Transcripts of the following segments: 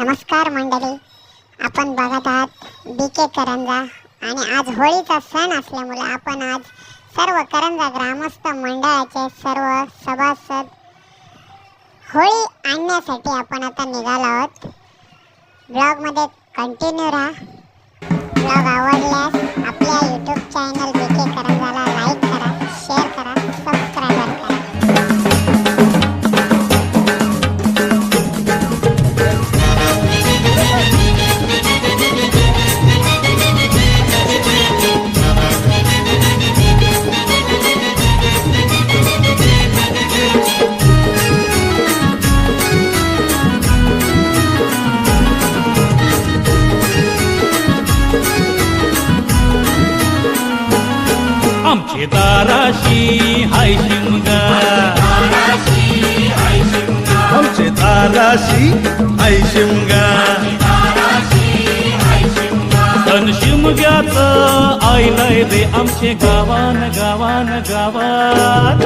नमस्कार मंडळी. आपण बघत आहात बी के करंजा आणि आज होळीचा सण असल्यामुळे आपण आज सर्व करंजा ग्रामस्थ मंडळाचे सर्व सभासद होळी आणण्यासाठी आपण आता निघालो आहोत. ब्लॉगमध्ये कंटिन्यू राहा. ब्लॉग आवडल्यास आपल्या यूट्यूब चॅनल आमचे दाराशी हाय शिमगा. आमचे दाराशी आई शिमगा. तन शिमग्याचं रे आमचे गावान गावान गावात.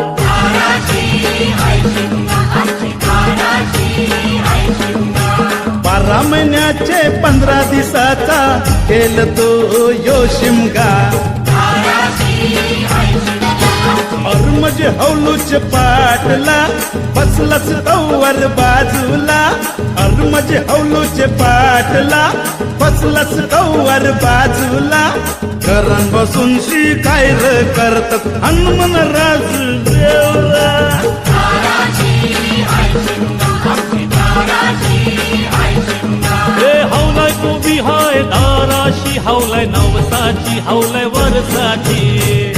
बारा महिन्याचे पंधरा दिवसाचा केल तो यो शिमगा. और म्हणजे हौलूच पाटला बसलच तवर बाजूला. और म्हणजे हौलूच पाटला बसलच तवर बाजूला. करण बसून शिकाय र करतात हनुमन राज देवला रे हौलाय तो बी दाराशी हौलाय नवसाची हौलाय वरसाची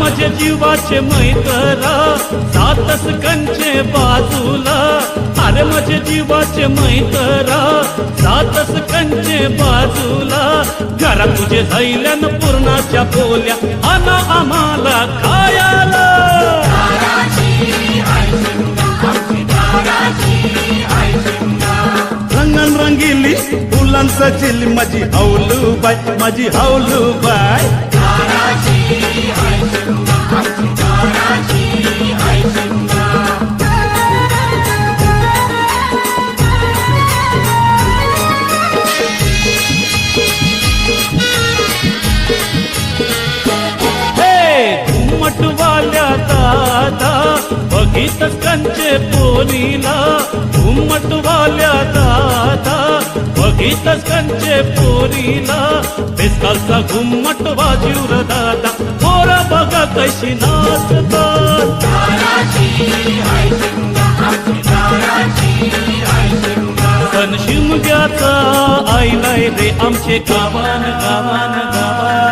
माझ्या जीवाचे मैतरा सातस कंचे बाजूला. माझे माझ्या जीवाचे मैतरा जातस कंचे बाजूला. घरा तुझे धैल्यान पूर्णाच्या बोल्या आना आम्हाला खायाला. रंगन रंगिली फुलांचा चिली माझी हौलू बाय माझी हौलू बाय बघितच कंचे पोरीला घुमटवाल्या दादा. बघितच कंचे पोरीला बेसकालचा घुमट वाजीवर दादा. पोरा बघा कशी नाचतात. शिमग्याचा आईलाय रे आमचे गावान गावान गावान.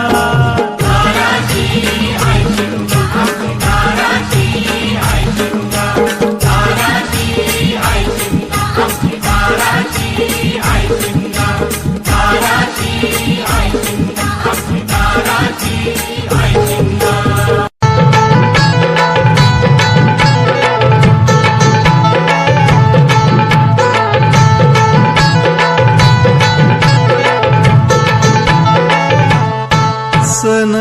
सण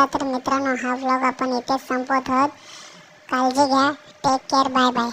चला तर मित्रांनो हा व्लॉग आपण इथेच संपवत आहोत. काळजी घ्या. Take care bye bye